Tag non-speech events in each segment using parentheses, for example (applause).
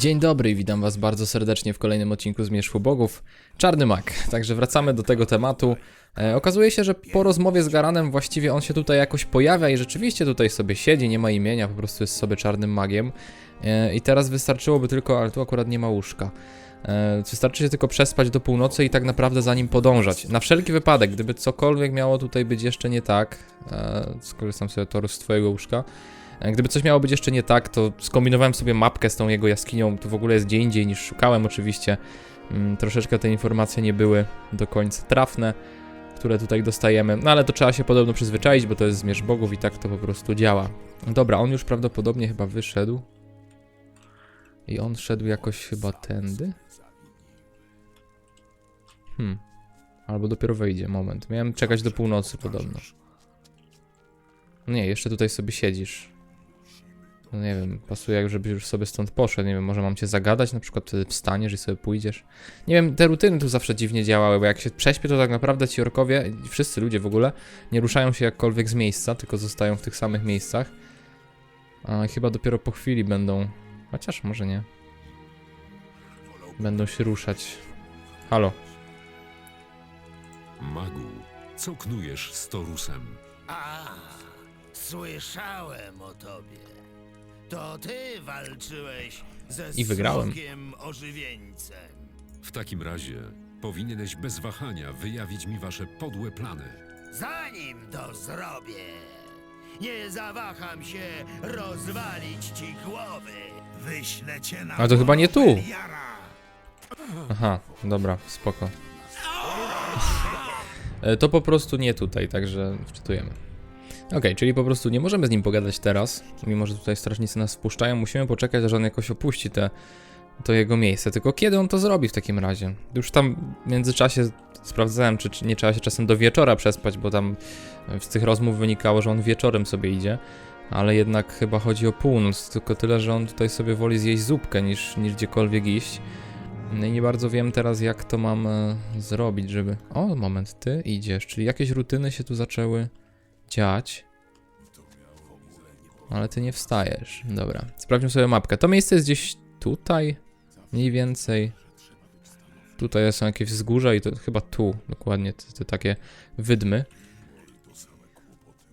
Dzień dobry witam was bardzo serdecznie w kolejnym odcinku Zmierzchu Bogów. Czarny Mak. Także wracamy do tego tematu. E, okazuje się, że po rozmowie z Garanem właściwie on się tutaj jakoś pojawia i rzeczywiście tutaj sobie siedzi, nie ma imienia, po prostu jest sobie czarnym magiem. E, I teraz wystarczyłoby tylko, ale tu akurat nie ma łóżka. E, wystarczy się tylko przespać do północy i tak naprawdę za nim podążać. Na wszelki wypadek, gdyby cokolwiek miało tutaj być jeszcze nie tak, e, skorzystam sobie toru z twojego łóżka, Gdyby coś miało być jeszcze nie tak, to skombinowałem sobie mapkę z tą jego jaskinią. To w ogóle jest gdzie indziej niż szukałem, oczywiście. Mm, troszeczkę te informacje nie były do końca trafne, które tutaj dostajemy. No ale to trzeba się podobno przyzwyczaić, bo to jest zmierzch bogów i tak to po prostu działa. Dobra, on już prawdopodobnie chyba wyszedł. I on szedł jakoś chyba tędy. Hmm. Albo dopiero wejdzie, moment. Miałem czekać do północy podobno. Nie, jeszcze tutaj sobie siedzisz. No nie wiem, pasuje jak żebyś już sobie stąd poszedł. Nie wiem, może mam cię zagadać, na przykład wtedy wstaniesz i sobie pójdziesz. Nie wiem, te rutyny tu zawsze dziwnie działały, bo jak się prześpię, to tak naprawdę ci orkowie, i wszyscy ludzie w ogóle, nie ruszają się jakkolwiek z miejsca, tylko zostają w tych samych miejscach. A chyba dopiero po chwili będą. Chociaż może nie. Będą się ruszać. Halo. Magu, co knujesz z Torusem? A, słyszałem o tobie. To ty walczyłeś ze I wygrałem. smokiem ożywieńcem. W takim razie powinieneś bez wahania wyjawić mi wasze podłe plany. Zanim to zrobię, nie zawaham się rozwalić ci głowy. Wyślę cię na Ale to chyba nie tu. Beliara. Aha, dobra, spoko. (laughs) E, To po prostu nie tutaj, także wczytujemy. Okej, czyli po prostu nie możemy z nim pogadać teraz, mimo że tutaj strażnicy nas wpuszczają, musimy poczekać, aż on jakoś opuści te, to jego miejsce. Tylko kiedy on to zrobi w takim razie? Już tam w międzyczasie sprawdzałem, czy, czy nie trzeba się czasem do wieczora przespać, bo tam z tych rozmów wynikało, że on wieczorem sobie idzie. Ale jednak chyba chodzi o północ, tylko tyle, że on tutaj sobie woli zjeść zupkę niż, niż gdziekolwiek iść. No i nie bardzo wiem teraz, jak to mam e, zrobić, żeby... O, moment, ty idziesz, czyli jakieś rutyny się tu zaczęły dziać. Ale ty nie wstajesz. Dobra, sprawdźmy sobie mapkę. To miejsce jest gdzieś tutaj, mniej więcej. Tutaj są jakieś wzgórza i to chyba tu, dokładnie, te, te takie wydmy.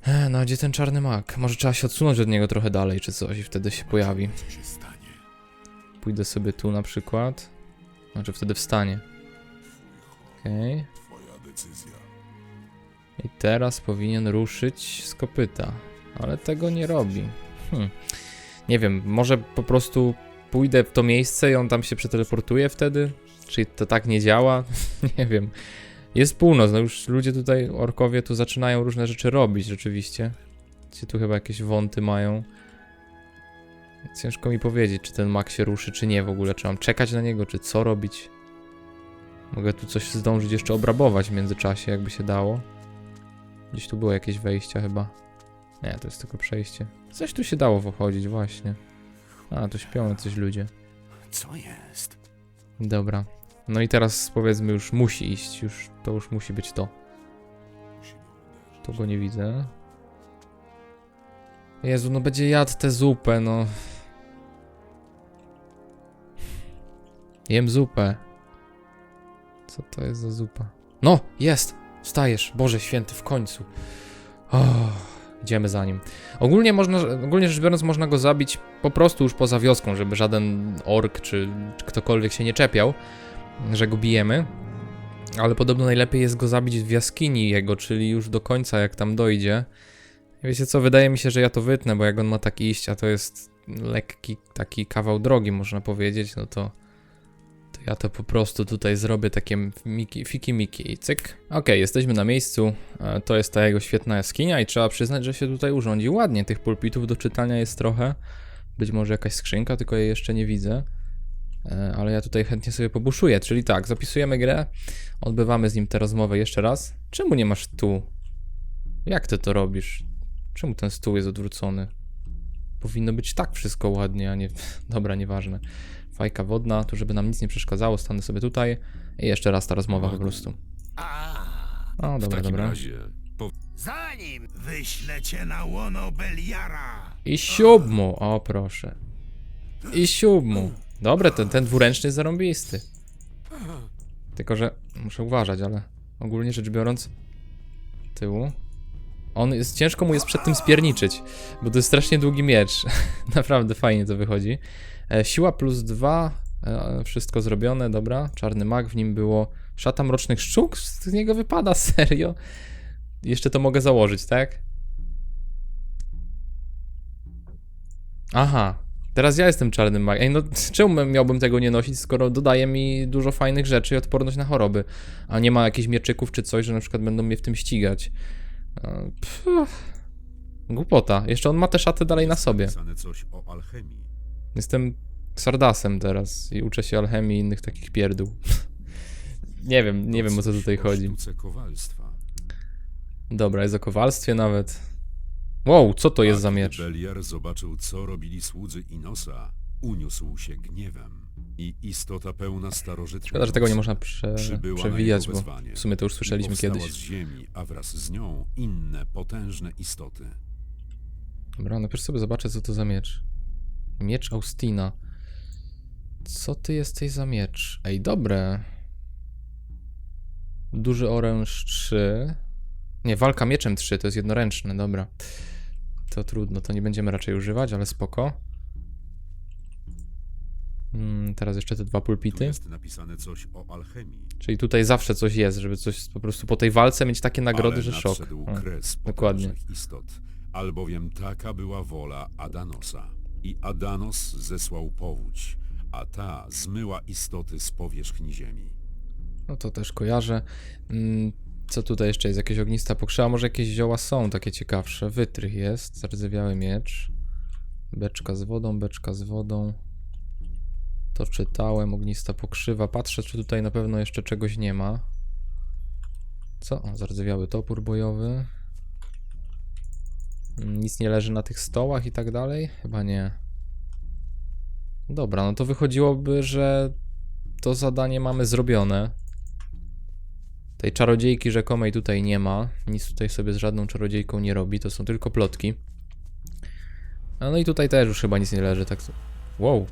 E, No, gdzie ten czarny mak? Może trzeba się odsunąć od niego trochę dalej, czy coś i wtedy się pojawi. Pójdę sobie tu na przykład. Znaczy wtedy wstanie. Okej. I teraz powinien ruszyć z kopyta. Ale tego nie robi. Hmm. Nie wiem, może po prostu pójdę w to miejsce i on tam się przeteleportuje wtedy? Czy to tak nie działa? (laughs) nie wiem. Jest północ, no już ludzie tutaj, orkowie tu zaczynają różne rzeczy robić rzeczywiście. Ci tu chyba jakieś wąty mają. Ciężko mi powiedzieć, czy ten mak się ruszy, czy nie w ogóle. Czy mam czekać na niego, czy co robić. Mogę tu coś zdążyć jeszcze obrabować w międzyczasie, jakby się dało. Gdzieś tu było jakieś wejścia chyba. Nie, to jest tylko przejście. Coś tu się dało wchodzić, właśnie. A, tu śpią coś ludzie. Co jest? Dobra. No i teraz powiedzmy już musi iść, już to już musi być to. Tu go nie widzę. Jezu, no będzie jadł tę zupę, no. Jem zupę. Co to jest za zupa? No, jest! Wstajesz, Boże święty, w końcu. Oh, idziemy za nim. Ogólnie można, ogólnie rzecz biorąc, można go zabić po prostu już poza wioską, żeby żaden ork czy, czy ktokolwiek się nie czepiał, że go bijemy. Ale podobno najlepiej jest go zabić w jaskini jego, czyli już do końca, jak tam dojdzie. Wiecie co, wydaje mi się, że ja to wytnę, bo jak on ma tak iść, a to jest lekki taki kawał drogi, można powiedzieć, no to, to ja to po prostu tutaj zrobię takie fiki miki i cyk. Okej, jesteśmy na miejscu, e, to jest ta jego świetna jaskinia i trzeba przyznać, że się tutaj urządzi ładnie. Tych pulpitów do czytania jest trochę, być może jakaś skrzynka, tylko jej jeszcze nie widzę. E, Ale ja tutaj chętnie sobie pobuszuję, czyli tak, zapisujemy grę, odbywamy z nim tę rozmowę jeszcze raz. Czemu nie masz tu? Jak ty to robisz? Czemu ten stół jest odwrócony? Powinno być tak wszystko ładnie, a nie... (laughs) Dobra, nieważne. Fajka wodna, tu żeby nam nic nie przeszkadzało, stanę sobie tutaj i jeszcze raz ta rozmowa po prostu. O, W dobra, dobra. zanim wyślę cię na łono Beliara. I siódmu, o proszę. I siódmu. Dobre, ten, ten dwuręczny jest zarąbisty. Tylko, że muszę uważać, ale ogólnie rzecz biorąc, tyłu. On jest, ciężko mu jest przed tym spierniczyć, bo to jest strasznie długi miecz. (laughs) Naprawdę fajnie to wychodzi. E, siła plus dwa, e, wszystko zrobione, dobra. Czarny mag, w nim było szata mrocznych szczuk, z niego wypada, (laughs) serio. Jeszcze to mogę założyć, tak? Aha, teraz ja jestem czarnym magiem. Ej, no (laughs) czemu miałbym tego nie nosić, skoro dodaje mi dużo fajnych rzeczy i odporność na choroby, a nie ma jakichś mieczyków czy coś, że na przykład będą mnie w tym ścigać. E, pff, Głupota. Jeszcze on ma te szaty dalej na sobie. Coś o alchemii. Jestem Sardasem teraz i uczę się alchemii i innych takich pierdół. (laughs) nie wiem, nie wiem o co tutaj chodzi. Dobra, jest o kowalstwie nawet. Wow, co to jest za miecz? Beliar zobaczył, co robili słudzy Inosa, uniósł się gniewem. I istota pełna starożytnych Szkoda, że tego nie można prze... przewijać, bo w sumie to już słyszeliśmy kiedyś. z ziemi, a wraz z nią inne potężne istoty. Dobra, najpierw sobie zobaczę, co to za miecz. Miecz Austina. Co ty jesteś za miecz? Ej, dobre. Duży oręż 3. Nie, walka mieczem 3, to jest jednoręczne, dobra. To trudno, to nie będziemy raczej używać, ale spoko. Mm, teraz jeszcze te dwa Tu pulpity. jest napisane coś o alchemii. Czyli tutaj zawsze coś jest, żeby coś po prostu po tej walce mieć takie nagrody, ale że szok. O. dokładnie. istot, albowiem taka była wola Adanosa. I Adanos zesłał powódź, a ta zmyła istoty z powierzchni ziemi. No to też kojarzę. Mm, Co tutaj jeszcze jest? Jakieś ognista pokrzywa? Może jakieś zioła są takie ciekawsze. Wytrych jest, zardzewiały miecz. Beczka z wodą, beczka z wodą. To czytałem, ognista pokrzywa. Patrzę, czy tutaj na pewno jeszcze czegoś nie ma. Co? O, zardzewiały topór bojowy. Mm, Nic nie leży na tych stołach i tak dalej? Chyba nie. Dobra, no to wychodziłoby, że to zadanie mamy zrobione. Tej czarodziejki rzekomej tutaj nie ma. Nic tutaj sobie z żadną czarodziejką nie robi. To są tylko plotki. No i tutaj też już chyba nic nie leży. Tak. Wow,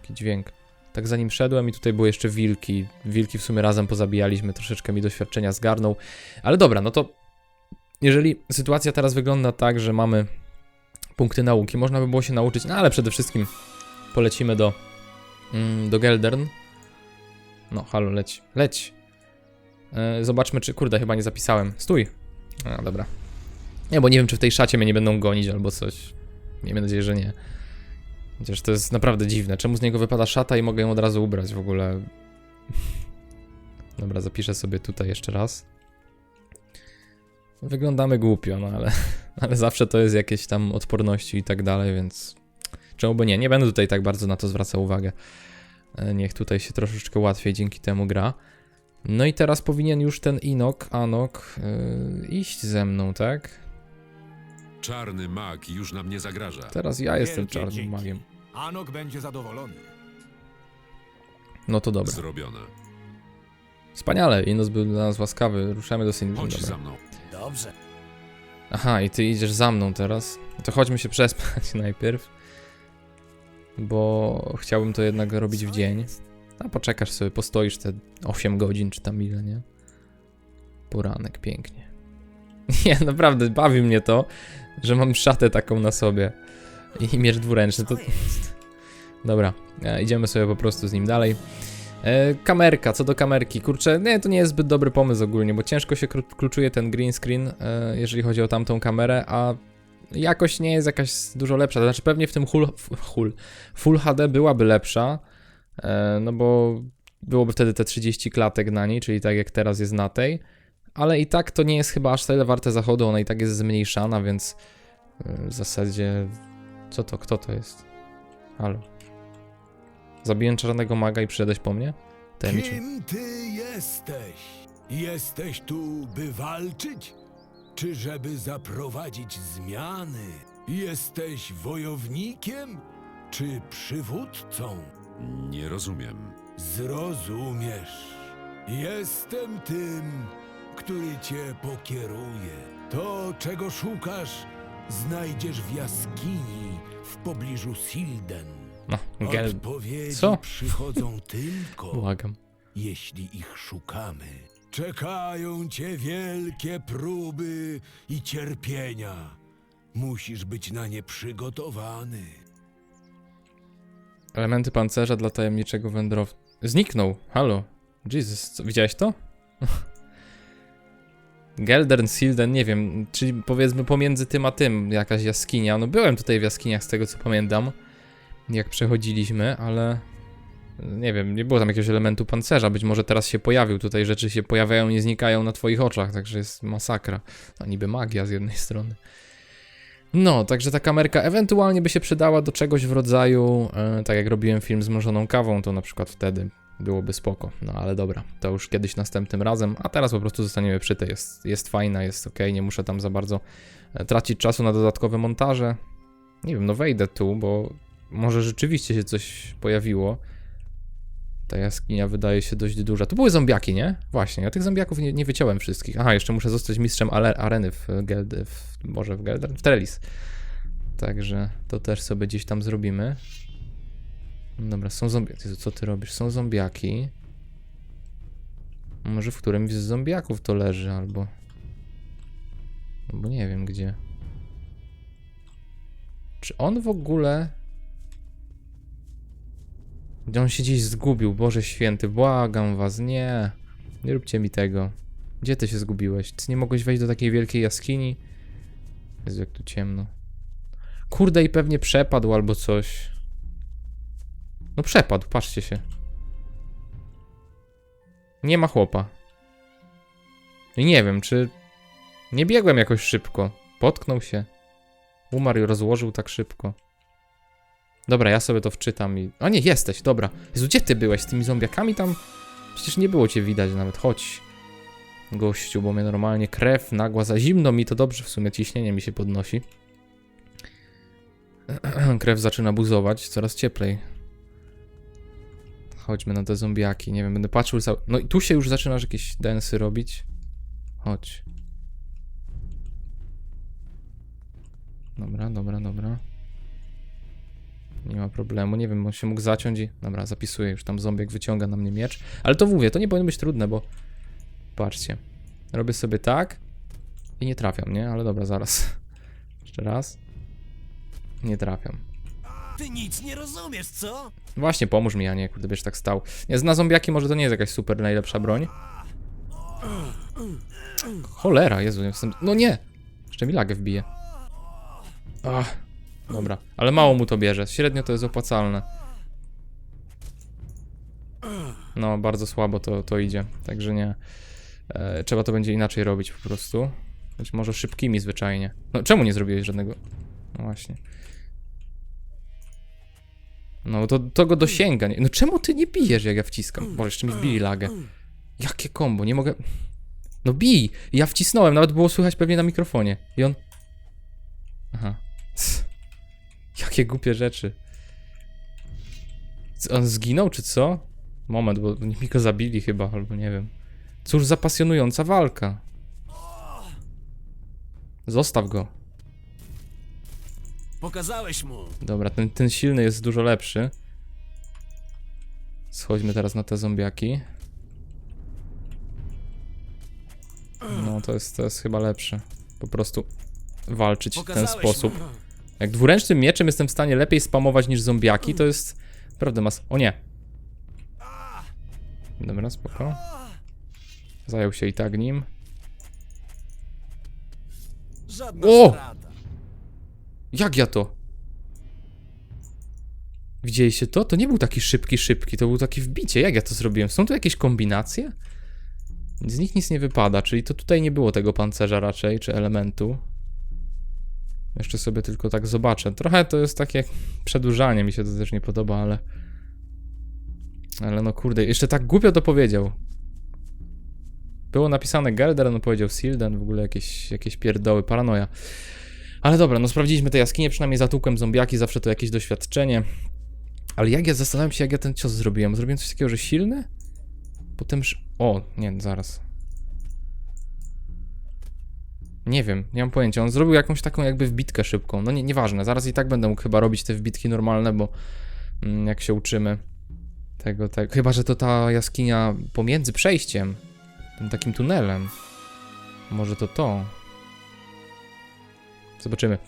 jaki dźwięk. Tak zanim szedłem i tutaj były jeszcze wilki. Wilki w sumie razem pozabijaliśmy. Troszeczkę mi doświadczenia zgarnął. Ale dobra, no to jeżeli sytuacja teraz wygląda tak, że mamy punkty nauki, można by było się nauczyć, no ale przede wszystkim polecimy do, mm, do Geldern. No, halo, leć, leć. E, zobaczmy, czy. Kurde, chyba nie zapisałem. Stój. A, dobra. Nie, bo nie wiem, czy w tej szacie mnie nie będą gonić albo coś. Miejmy nadzieję, że nie. Chociaż to jest naprawdę dziwne. Czemu z niego wypada szata i mogę ją od razu ubrać w ogóle? (laughs) Dobra, zapiszę sobie tutaj jeszcze raz. Wyglądamy głupio, no ale, (laughs) ale zawsze to jest jakieś tam odporności i tak dalej, więc czemu by nie? Nie będę tutaj tak bardzo na to zwracał uwagę. E, Niech tutaj się troszeczkę łatwiej dzięki temu gra. No i teraz powinien już ten Inok, Anok yy, iść ze mną, tak? Czarny mag już nam nie zagraża. Teraz ja jestem Wielkie czarnym dzięki. magiem. Anok będzie zadowolony. No to dobra. Zrobione. Wspaniale, Inos był dla nas łaskawy. Ruszamy do Sindri. Chodź Dobra. za mną. Dobrze. Aha, i ty idziesz za mną teraz. To chodźmy się przespać (laughs) najpierw. Bo chciałbym to jednak robić w dzień. A poczekasz sobie, postoisz te 8 godzin, czy tam ile, nie? Poranek, pięknie. (laughs) Nie, naprawdę, bawi mnie to, że mam szatę taką na sobie. I miecz dwuręczny, to... (laughs) Dobra, e, idziemy sobie po prostu z nim dalej. E, kamerka, co do kamerki, kurczę, nie, to nie jest zbyt dobry pomysł ogólnie, bo ciężko się kluczuje ten green screen, e, jeżeli chodzi o tamtą kamerę, a jakość nie jest jakaś dużo lepsza. Znaczy pewnie w tym full, HD byłaby lepsza, e, no bo byłoby wtedy te 30 klatek na niej, czyli tak jak teraz jest na tej, ale i tak to nie jest chyba aż tyle warte zachodu, ona i tak jest zmniejszana, więc w zasadzie co to, kto to jest? Halo. Zabiłem czarnego maga i przyszedłeś po mnie? Tajemniczy. Kim ty jesteś? Jesteś tu, by walczyć? Czy żeby zaprowadzić zmiany? Jesteś wojownikiem? Czy przywódcą? Nie rozumiem. Zrozumiesz. Jestem tym, który cię pokieruje. To, czego szukasz, znajdziesz w jaskini w pobliżu Silden. No, gel... Odpowiedzi Co? przychodzą tylko, (laughs) Błagam. jeśli ich szukamy. Czekają cię wielkie próby i cierpienia. Musisz być na nie przygotowany. Elementy pancerza dla tajemniczego wędrowca. Zniknął. Halo. Jesus, co, widziałeś to? (laughs) Geldern, Silden, nie wiem, czyli powiedzmy pomiędzy tym a tym jakaś jaskinia. No byłem tutaj w jaskiniach z tego co pamiętam, jak przechodziliśmy, ale nie wiem, nie było tam jakiegoś elementu pancerza. Być może teraz się pojawił, tutaj rzeczy się pojawiają, nie znikają na twoich oczach, także jest masakra. No niby magia z jednej strony. No, także ta kamerka ewentualnie by się przydała do czegoś w rodzaju, e, tak jak robiłem film z mrożoną kawą, to na przykład wtedy byłoby spoko. No ale dobra, to już kiedyś następnym razem, a teraz po prostu zostaniemy przy tej. Jest, jest fajna, jest ok, nie muszę tam za bardzo e, tracić czasu na dodatkowe montaże. Nie wiem, no wejdę tu, bo może rzeczywiście się coś pojawiło. Ta jaskinia wydaje się dość duża. Tu były zombiaki, nie? Właśnie, ja tych zombiaków nie, nie wyciąłem wszystkich. Aha, jeszcze muszę zostać mistrzem areny w Geld... W, może w Geldern? W Trellis. Także to też sobie gdzieś tam zrobimy. Dobra, są zombiaki. Co ty robisz? Są zombiaki. Może w którymś z zombiaków to leży, albo... Albo nie wiem gdzie. Czy on w ogóle... Gdzie on się gdzieś zgubił? Boże święty, błagam was, nie. Nie róbcie mi tego. Gdzie ty się zgubiłeś? Ty nie mogłeś wejść do takiej wielkiej jaskini? Jezu, jak tu ciemno. Kurde i pewnie przepadł albo coś. No przepadł, patrzcie się. Nie ma chłopa. I nie wiem, czy... Nie biegłem jakoś szybko. Potknął się. Umarł i rozłożył tak szybko. Dobra, ja sobie to wczytam i... O nie, jesteś, dobra. Jezu, gdzie ty byłeś? Z tymi zombiakami tam? Przecież nie było cię widać nawet, chodź. Gościu, bo mnie normalnie krew nagła, za zimno mi to dobrze w sumie, ciśnienie mi się podnosi. (clears throat) krew zaczyna buzować, coraz cieplej. Chodźmy na te zombiaki, nie wiem, będę patrzył cały... No i tu się już zaczynasz jakieś densy robić. Chodź. Dobra, dobra, dobra. Ma problemu, nie wiem, on się mógł zaciąć i... Dobra, zapisuję, już tam zombiak wyciąga na mnie miecz. Ale to mówię, to nie powinno być trudne, bo... Patrzcie. Robię sobie tak i nie trafiam, nie? Ale dobra, zaraz. (laughs) Jeszcze raz. Nie trafiam. Ty nic nie rozumiesz, co? Właśnie, pomóż mi, a nie, kurde, wiesz, tak stał. Nie, na zombiaki może to nie jest jakaś super najlepsza broń. Cholera, Jezu, jestem... No nie! Jeszcze mi lagę wbije. Ach, dobra. Ale mało mu to bierze. Średnio to jest opłacalne. No, bardzo słabo to, to idzie, także nie. E, trzeba to będzie inaczej robić po prostu. Być może szybkimi zwyczajnie. No, czemu nie zrobiłeś żadnego... No właśnie. No to, to go dosięga. No czemu ty nie bijesz, jak ja wciskam? Bo jeszcze mi wbili lagę. Jakie kombo? Nie mogę... No bij! Ja wcisnąłem, nawet było słychać pewnie na mikrofonie. I on... Aha. Jakie głupie rzeczy. On zginął, czy co? Moment, bo mi go zabili chyba, albo nie wiem. Cóż za pasjonująca walka. Zostaw go. Pokazałeś mu. Dobra, ten, ten silny jest dużo lepszy. Schodźmy teraz na te zombiaki. No, to jest, to jest chyba lepsze. Po prostu walczyć w ten Pokazałeś sposób. mu. Jak dwuręcznym mieczem jestem w stanie lepiej spamować niż zombiaki, to jest... Prawda, mas... O nie! Dobra, spoko. Zajął się i tak nim. O! Jak ja to? Widzieliście to? To nie był taki szybki, szybki, to był taki wbicie. Jak ja to zrobiłem? Są tu jakieś kombinacje? Z nich nic nie wypada, czyli to tutaj nie było tego pancerza raczej, czy elementu. Jeszcze sobie tylko tak zobaczę. Trochę to jest takie przedłużanie, mi się to też nie podoba, ale... Ale no kurde, jeszcze tak głupio to powiedział. Było napisane Gelder, on powiedział Silden, w ogóle jakieś, jakieś pierdoły, paranoja. Ale dobra, no sprawdziliśmy te jaskinie, przynajmniej zatłukłem zombiaki, zawsze to jakieś doświadczenie. Ale jak ja zastanawiam się, jak ja ten cios zrobiłem. Zrobiłem coś takiego, że silny? Potem. O, nie, zaraz. Nie wiem, nie mam pojęcia. On zrobił jakąś taką jakby wbitkę szybką. No nie, nieważne, zaraz i tak będę mógł chyba robić te wbitki normalne, bo mm, jak się uczymy. Tego, tak. Chyba, że to ta jaskinia pomiędzy przejściem. Tym takim tunelem. Może to to. Zobaczymy.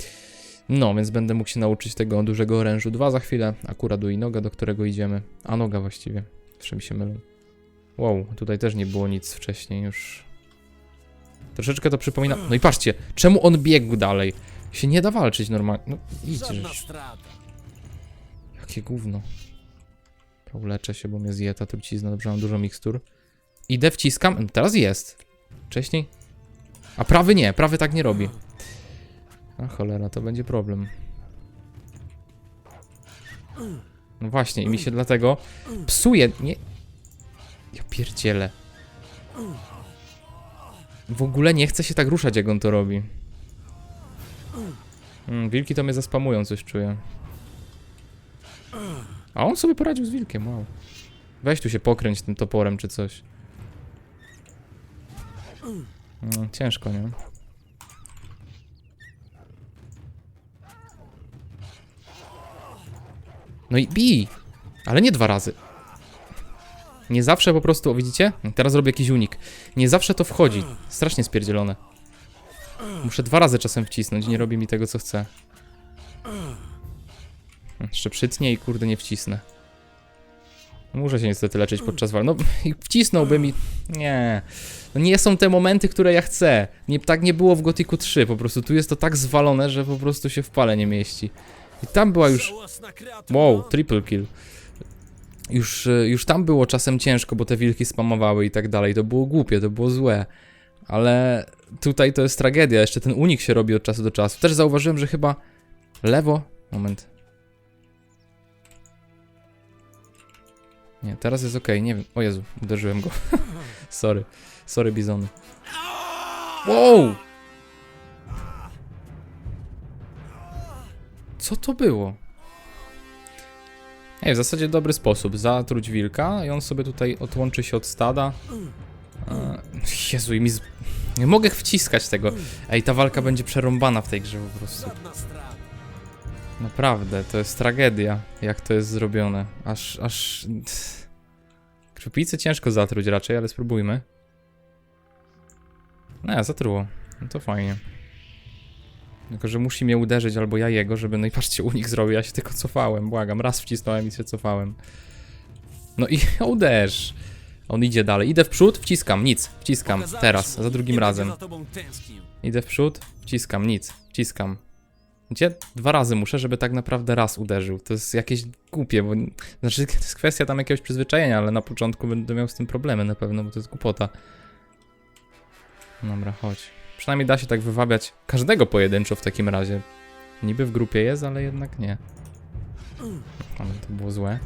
No, więc będę mógł się nauczyć tego dużego orężu 2 za chwilę. Akurat do Inoga, do którego idziemy. A noga właściwie. Mi się mylą. Wow, tutaj też nie było nic wcześniej już. Troszeczkę to przypomina. No i patrzcie, czemu on biegł dalej? Się nie da walczyć normalnie. No idź. strata. Jakie gówno. Uleczę się, bo mnie zje ta trucizna. Dobrze, mam dużo mikstur. Idę, wciskam. No, Teraz jest. Wcześniej. A prawy nie, prawy tak nie robi. A cholera, to będzie problem. No właśnie, i mi się dlatego psuje. Nie. Ja pierdzielę. W ogóle nie chce się tak ruszać, jak on to robi. Mm, wilki to mnie zaspamują, coś czuję. A on sobie poradził z wilkiem, wow. Weź tu się pokręć tym toporem czy coś. No, ciężko, nie? No i bij! Ale nie dwa razy. Nie zawsze po prostu, o, widzicie? Teraz robię jakiś unik. Nie zawsze to wchodzi. Strasznie spierdzielone. Muszę dwa razy czasem wcisnąć, nie robi mi tego, co chcę. Jeszcze przytnie i kurde nie wcisnę. Muszę się niestety leczyć podczas walki. No i wcisnąłby mi. Nie. No nie są te momenty, które ja chcę. Nie, tak nie było w Gotiku 3. Po prostu tu jest to tak zwalone, że po prostu się w pale nie mieści. I tam była już. Wow, triple kill. Już, y, już tam było czasem ciężko, bo te wilki spamowały i tak dalej. To było głupie, to było złe. Ale tutaj to jest tragedia. Jeszcze ten unik się robi od czasu do czasu. Też zauważyłem, że chyba lewo. Moment. Nie, teraz jest ok, nie wiem. O Jezu, uderzyłem go. (laughs) Sorry. Sorry, bizony. Wow! Co to było? Ej, w zasadzie dobry sposób. Zatruć wilka i on sobie tutaj odłączy się od stada. E, Jezu, i mi z... Nie mogę wciskać tego. Ej, ta walka będzie przerąbana w tej grze po prostu. Naprawdę, to jest tragedia, jak to jest zrobione. Aż, aż... Krwicy ciężko zatruć raczej, ale spróbujmy. No, zatruło. No to fajnie. Tylko, że musi mnie uderzyć albo ja jego, żeby... No i patrzcie, unik zrobił, ja się tylko cofałem, błagam. Raz wcisnąłem i się cofałem. No i (laughs) uderz. On idzie dalej. Idę w przód, wciskam, nic. Wciskam, teraz, za drugim razem. Idę w przód, wciskam, nic, wciskam. Gdzie? Dwa razy muszę, żeby tak naprawdę raz uderzył. To jest jakieś głupie, bo... Znaczy, to jest kwestia tam jakiegoś przyzwyczajenia, ale na początku będę miał z tym problemy na pewno, bo to jest głupota. Dobra, chodź. Przynajmniej da się tak wywabiać każdego pojedynczo w takim razie. Niby w grupie jest, ale jednak nie. Ale to było złe.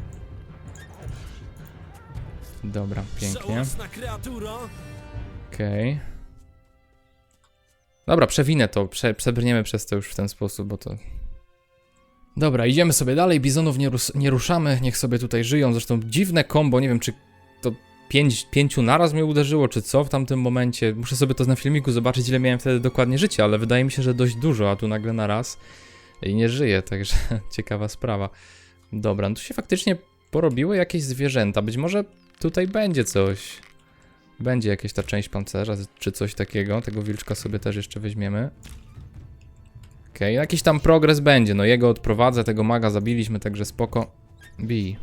Dobra, pięknie. Okej. Dobra, przewinę to, prze, przebrniemy przez to już w ten sposób, bo to... Dobra, idziemy sobie dalej, bizonów nie, rus- nie ruszamy, niech sobie tutaj żyją, zresztą dziwne kombo, nie wiem czy pięć, pięciu naraz mnie uderzyło, czy co w tamtym momencie, muszę sobie to na filmiku zobaczyć ile miałem wtedy dokładnie życia, ale wydaje mi się, że dość dużo, a tu nagle na raz i nie żyję, (laughs) także ciekawa sprawa. Dobra, no tu się faktycznie porobiły jakieś zwierzęta, być może tutaj będzie coś. Będzie jakieś ta część pancerza, czy coś takiego. Tego wilczka sobie też jeszcze weźmiemy. Okej, jakiś tam progres będzie. No jego odprowadzę, tego maga zabiliśmy, także spoko. Bij.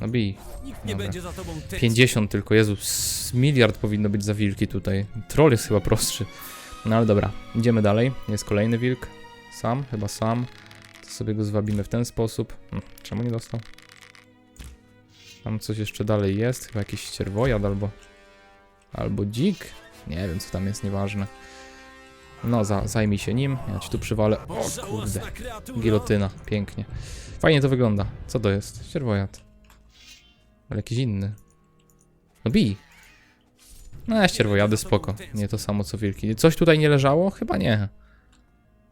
No bij. Nikt nie Dobra. będzie za tobą tęsknił. 50 tylko, Jezu, z miliard powinno być za wilki tutaj. Troll jest chyba prostszy. No ale dobra, idziemy dalej. Jest kolejny wilk. Sam, chyba sam. To sobie go zwabimy w ten sposób. Hm, czemu nie dostał? Tam coś jeszcze dalej jest, chyba jakiś ścierwojad albo... Albo dzik? Nie wiem co tam jest, nieważne. No, za, zajmij się nim, ja ci tu przywalę. O kurde, gilotyna, pięknie. Fajnie to wygląda. Co to jest? Ścierwojad. Ale jakiś inny. No bij. No, ścierwojady spoko. Nie to samo co wilki. Coś tutaj nie leżało? Chyba nie.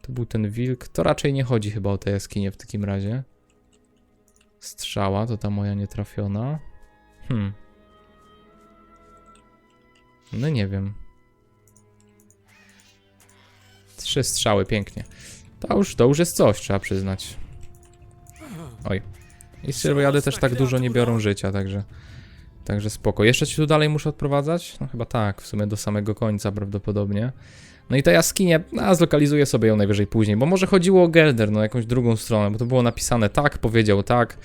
To był ten wilk. To raczej nie chodzi chyba o te jaskinie w takim razie. Strzała, to ta moja nietrafiona. Hmm. No nie wiem. Trzy strzały, pięknie. To już, to już jest coś, trzeba przyznać. Oj. I sierwojady też tak dużo nie biorą życia, także... Także spoko. Jeszcze ci tu dalej muszę odprowadzać? No chyba tak, w sumie do samego końca prawdopodobnie. No i ta jaskinie, a zlokalizuję sobie ją najwyżej później, bo może chodziło o Gelder, no jakąś drugą stronę, bo to było napisane tak, powiedział tak,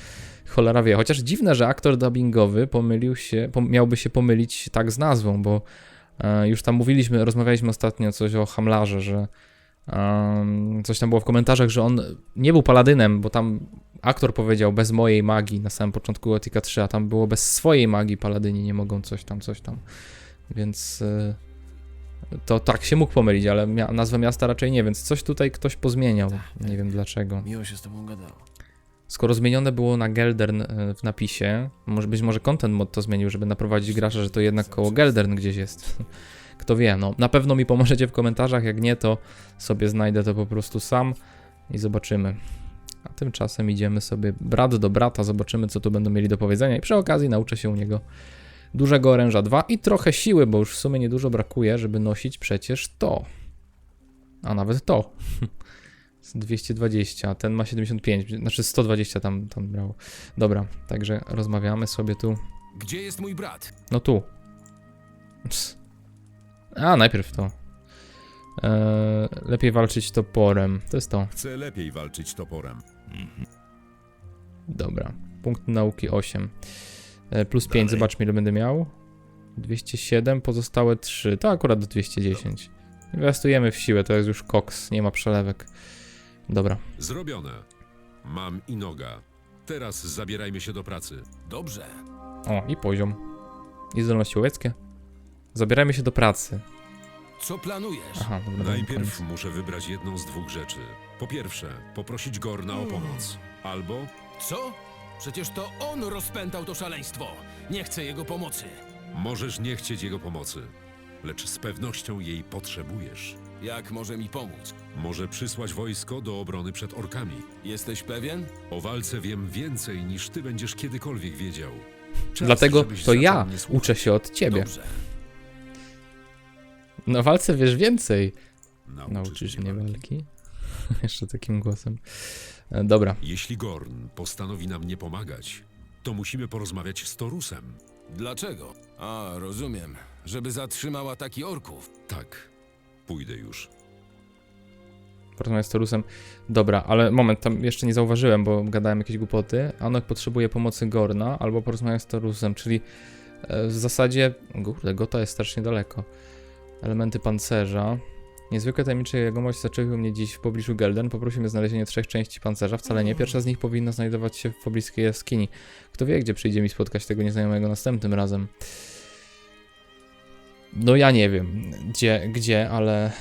cholera wie. Chociaż dziwne, że aktor dubbingowy pomylił się, pom miałby się pomylić tak z nazwą, bo e, już tam mówiliśmy, rozmawialiśmy ostatnio coś o Hamlarze, że em, coś tam było w komentarzach, że on nie był paladynem, bo tam aktor powiedział bez mojej magii na samym początku Gotika 3, a tam było bez swojej magii paladyni nie mogą coś tam, coś tam. Więc e, to tak się mógł pomylić, ale mia nazwę miasta raczej nie, więc coś tutaj ktoś pozmieniał. Nie wiem dlaczego. Miło się z tobą gadało. Skoro zmienione było na Geldern e, w napisie, może być może content mod to zmienił, żeby naprowadzić gracza, że to jednak koło Geldern gdzieś jest. (laughs) Kto wie, no. Na pewno mi pomożecie w komentarzach, jak nie, to sobie znajdę to po prostu sam i zobaczymy. A tymczasem idziemy sobie brat do brata, zobaczymy co tu będą mieli do powiedzenia i przy okazji nauczę się u niego dużego oręża 2 i trochę siły, bo już w sumie niedużo brakuje, żeby nosić przecież to. A nawet to. (laughs) Z 220, a ten ma 75, znaczy 120 tam, tam brało. Dobra, także rozmawiamy sobie tu. Gdzie jest mój brat? No tu. Ps. A, najpierw to. Eee, lepiej walczyć toporem. To jest to. Chcę lepiej walczyć toporem. Dobra. Punkt nauki 8. E, plus 5, Dalej. zobaczmy ile będę miał. 207, pozostałe 3. To akurat do 210. Inwestujemy w siłę, to jest już koks, nie ma przelewek. Dobra. Zrobione. Mam i noga. Teraz zabierajmy się do pracy. Dobrze. O, i poziom. I zdolności łowieckie. Zabierajmy się do pracy. Co planujesz? Aha, dobra. Najpierw koniec. muszę wybrać jedną z dwóch rzeczy. Po pierwsze, poprosić Gorna o pomoc. Albo Co? Przecież to on rozpętał to szaleństwo. Nie chcę jego pomocy. możesz nie chcieć jego pomocy, lecz z pewnością jej potrzebujesz. Jak może mi pomóc? Może przysłać wojsko do obrony przed orkami. Jesteś pewien? O walce wiem więcej niż ty będziesz kiedykolwiek wiedział. Czas, Dlatego żebyś to zaczął ja mnie słuchać. uczę się od ciebie. Dobrze. Na walce wiesz więcej. Nauczysz, Nauczysz mnie walki. walki? (laughs) Jeszcze takim głosem. E, Dobra. Jeśli Gorn postanowi nam nie pomagać, to musimy porozmawiać z Torusem. Dlaczego? A, rozumiem. Żeby zatrzymał ataki orków. Tak, pójdę już. Porozmawiam z Torusem. Dobra, ale moment, tam jeszcze nie zauważyłem, bo gadałem jakieś głupoty. Anok potrzebuje pomocy Gorna albo porozmawiam z Torusem, czyli e, w zasadzie... Kurde, Gota jest strasznie daleko. Elementy pancerza. Niezwykle tajemniczy jegomość zaczepił mnie dziś w pobliżu Gelden. Poprosił mnie o znalezienie trzech części pancerza. Wcale nie. Pierwsza z nich powinna znajdować się w pobliskiej jaskini. Kto wie, gdzie przyjdzie mi spotkać tego nieznajomego następnym razem. No ja nie wiem, gdzie, gdzie, ale...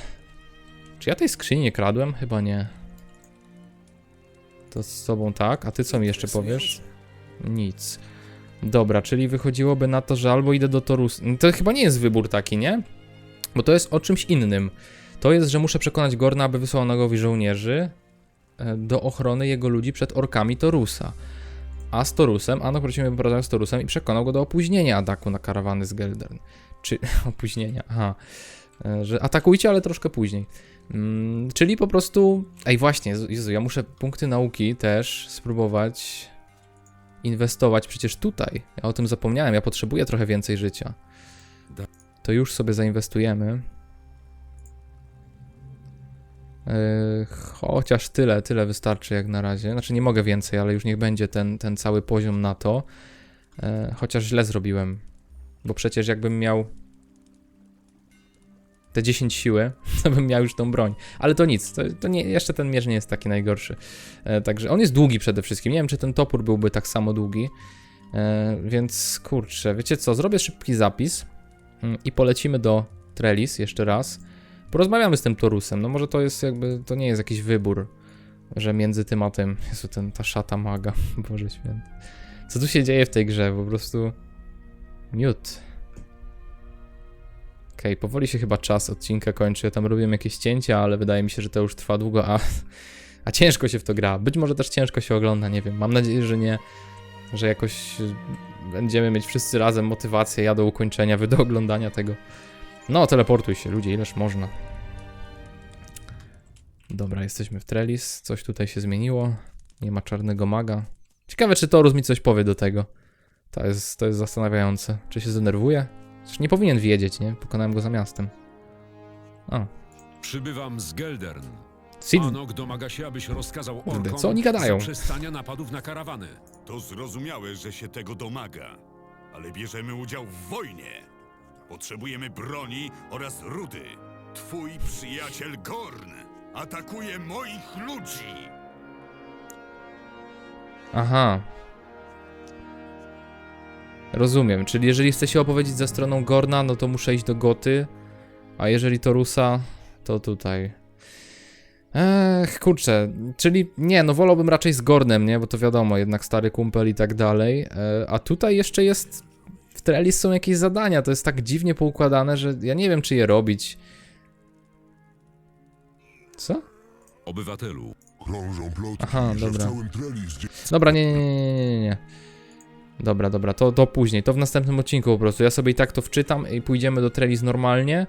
Czy ja tej skrzyni nie kradłem? Chyba nie. To z tobą tak, a ty co mi jeszcze powiesz? Nic. Dobra, czyli wychodziłoby na to, że albo idę do Torus. To chyba nie jest wybór taki, nie? Bo to jest o czymś innym. To jest, że muszę przekonać Gorna, aby wysłał Nagowi żołnierzy e, do ochrony jego ludzi przed orkami Torusa. A z Torusem, Ano prosimy porozmawiać z Torusem i przekonał go do opóźnienia ataku na karawany z Geldern. Czy (laughs) opóźnienia, aha. E, Że atakujcie, ale troszkę później. Mm, czyli po prostu. Ej, właśnie, Jezu, ja muszę punkty nauki też spróbować inwestować przecież tutaj. Ja o tym zapomniałem, ja potrzebuję trochę więcej życia. To już sobie zainwestujemy. Yy, chociaż tyle, tyle wystarczy jak na razie. Znaczy nie mogę więcej, ale już niech będzie ten, ten cały poziom na to. Yy, chociaż źle zrobiłem. Bo przecież jakbym miał te 10 siły, (laughs) to bym miał już tą broń. Ale to nic, to, to nie, jeszcze ten mierz nie jest taki najgorszy. E, także on jest długi przede wszystkim. Nie wiem, czy ten topór byłby tak samo długi. Więc kurczę, wiecie co, zrobię szybki zapis i polecimy do Trellis jeszcze raz. Porozmawiamy z tym Torusem. No może to jest jakby, to nie jest jakiś wybór, że między tym a tym, Jezu, ten, ta szata maga, (laughs) Boże święty. Co tu się dzieje w tej grze? Po prostu miód. Okej, powoli się chyba czas odcinka kończy. Ja tam robię jakieś cięcia, ale wydaje mi się, że to już trwa długo, a, (laughs) a ciężko się w to gra. Być może też ciężko się ogląda, nie wiem. Mam nadzieję, że nie, że jakoś będziemy mieć wszyscy razem motywację, ja do ukończenia, wy do oglądania tego. No, teleportuj się, ludzie, ileż można. Dobra, jesteśmy w Trellis. Coś tutaj się zmieniło. Nie ma czarnego maga. Ciekawe, czy Torus mi coś powie do tego. To jest, to jest zastanawiające. Czy się zdenerwuje? Przecież nie powinien wiedzieć, nie? Pokonałem go za miastem. O, Przybywam z Geldern. Sid... Anok domaga się, abyś rozkazał orkom co oni gadają? zaprzestania napadów na karawany. To zrozumiałe, że się tego domaga, ale bierzemy udział w wojnie. Potrzebujemy broni oraz rudy. Twój przyjaciel Gorn atakuje moich ludzi. Aha. Rozumiem, czyli jeżeli chcę się opowiedzieć za stroną Gorna, no to muszę iść do Goty, a jeżeli to Rusa, to tutaj. Ech, kurczę, czyli nie, no wolałbym raczej z Gornem, nie, bo to wiadomo, jednak stary kumpel i tak dalej, e, a tutaj jeszcze jest, w Trellis są jakieś zadania, to jest tak dziwnie poukładane, że ja nie wiem, czy je robić. Co? Obywatelu, Krążą plotki, Aha, że dobra. w całym Trellis dzie- Dobra, nie, nie, nie, nie, nie, nie. Dobra, dobra, to, to później, to w następnym odcinku po prostu. Ja sobie i tak to wczytam i pójdziemy do Trellis normalnie.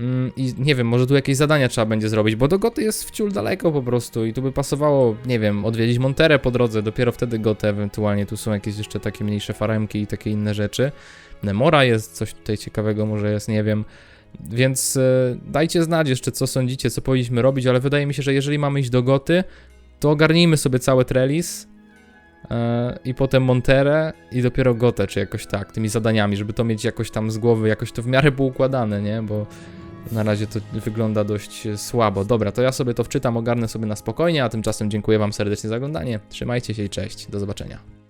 Mm, I nie wiem, może tu jakieś zadania trzeba będzie zrobić, bo do Goty jest wciul daleko po prostu i tu by pasowało, nie wiem, odwiedzić Monterę po drodze, dopiero wtedy Gotę ewentualnie, tu są jakieś jeszcze takie mniejsze faremki i takie inne rzeczy. Nemora jest, coś tutaj ciekawego może jest, nie wiem. Więc e, dajcie znać jeszcze, co sądzicie, co powinniśmy robić, ale wydaje mi się, że jeżeli mamy iść do Goty, to ogarnijmy sobie cały Trellis i potem Monterę i dopiero Gotę, czy jakoś tak, tymi zadaniami, żeby to mieć jakoś tam z głowy, jakoś to w miarę poukładane, nie? Bo na razie to wygląda dość e, słabo. Dobra, to ja sobie to wczytam, ogarnę sobie na spokojnie, a tymczasem dziękuję wam serdecznie za oglądanie. Trzymajcie się i cześć. Do zobaczenia.